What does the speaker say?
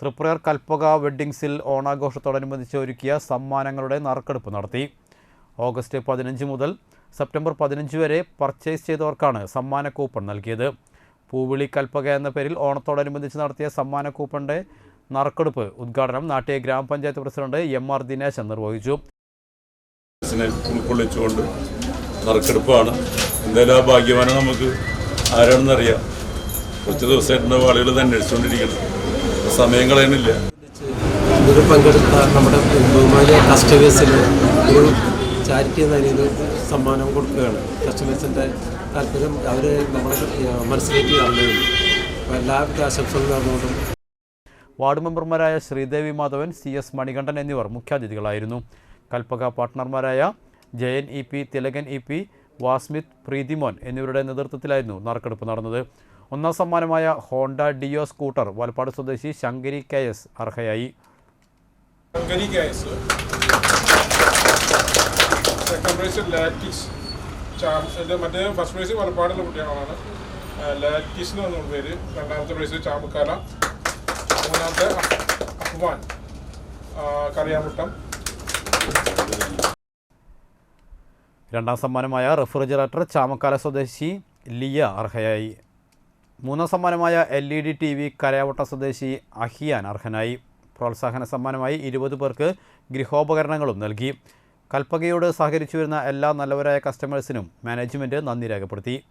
തൃപ്രയർ കൽപ്പക വെഡ്ഡിങ്സിൽ ഓണാഘോഷത്തോടനുബന്ധിച്ച് ഒരുക്കിയ സമ്മാനങ്ങളുടെ നറുക്കെടുപ്പ് നടത്തി. ഓഗസ്റ്റ് പതിനഞ്ച് മുതൽ സെപ്റ്റംബർ പതിനഞ്ച് വരെ പർച്ചേസ് ചെയ്തവർക്കാണ് സമ്മാന കൂപ്പൺ നൽകിയത്. പൂവിളി കൽപ്പക എന്ന പേരിൽ ഓണത്തോടനുബന്ധിച്ച് നടത്തിയ സമ്മാന കൂപ്പണിന്റെ നറുക്കെടുപ്പ് ഉദ്ഘാടനം നാട്ടിയ ഗ്രാമപഞ്ചായത്ത് പ്രസിഡന്റ് എം ആർ ദിനേശൻ നിർവഹിച്ചു. ഉൾക്കൊള്ളിച്ചുകൊണ്ട് നറുക്കെടുപ്പാണ്. എന്തായാലും ആ ഭാഗ്യവാനം നമുക്ക് ആരാണെന്നറിയാം. കുറച്ച് ദിവസമായിട്ടുണ്ടാവും ആളുകൾ തന്നെ അന്വേഷിച്ചുകൊണ്ടിരിക്കണം സമയം കളയണില്ല. ഇതിൽ പങ്കെടുത്ത നമ്മുടെ ബഹുമാനിയ കസ്റ്റമേഴ്സിന് ഒരു ചാരിറ്റി എന്ന നിലയിൽ സമ്മാനം കൊടുക്കുകയാണ്. കസ്റ്റമേഴ്സിന്റെ താല്പര്യം അവർ നമ്മളെ മനസ്സിലേക്ക് അറിഞ്ഞു എല്ലാവിധ ആശംസകളും നടന്നുകൊണ്ടും വാർഡ് മെമ്പർമാരായ ശ്രീദേവി മാധവൻ സി എസ് മണികണ്ഠൻ എന്നിവർ മുഖ്യാതിഥികളായിരുന്നു. Kalpaka പാർട്ട്ണർമാരായ Jayan E P Thilakan E P Vasmith Preethimon എന്നിവരുടെ നേതൃത്വത്തിലായിരുന്നു നറുക്കെടുപ്പ് നടന്നത്. ഒന്നാം സമ്മാനമായ ഹോണ്ട ഡിയോ സ്കൂട്ടർ വലപ്പാട് സ്വദേശി ശങ്കരി കെ എസ് അർഹയായി. മറ്റേ ഫസ്റ്റ് പ്രൈസ് വലപ്പാടുള്ള കുട്ടികളാണ്. ലാറ്റിസ് എന്ന് പറഞ്ഞ പേര്. രണ്ടാമത്തെ പ്രൈസ് ചാമ്പക്കാല മൂന്നാമത്തെ അഫ്മാൻ കറിയാമുട്ടം. രണ്ടാം സമ്മാനമായ റെഫ്രിജറേറ്റർ ചാമക്കാല സ്വദേശി ലിയ അർഹയായി. മൂന്നാം സമ്മാനമായ L E D T V Karayavatta സ്വദേശി അഹിയാൻ അർഹനായി. പ്രോത്സാഹന സമ്മാനമായി ഇരുപത് പേർക്ക് ഗൃഹോപകരണങ്ങളും നൽകി. കൽപ്പകയോട് സഹകരിച്ചു വരുന്ന എല്ലാ നല്ലവരായ കസ്റ്റമേഴ്സിനും മാനേജ്മെന്റ് നന്ദി രേഖപ്പെടുത്തി.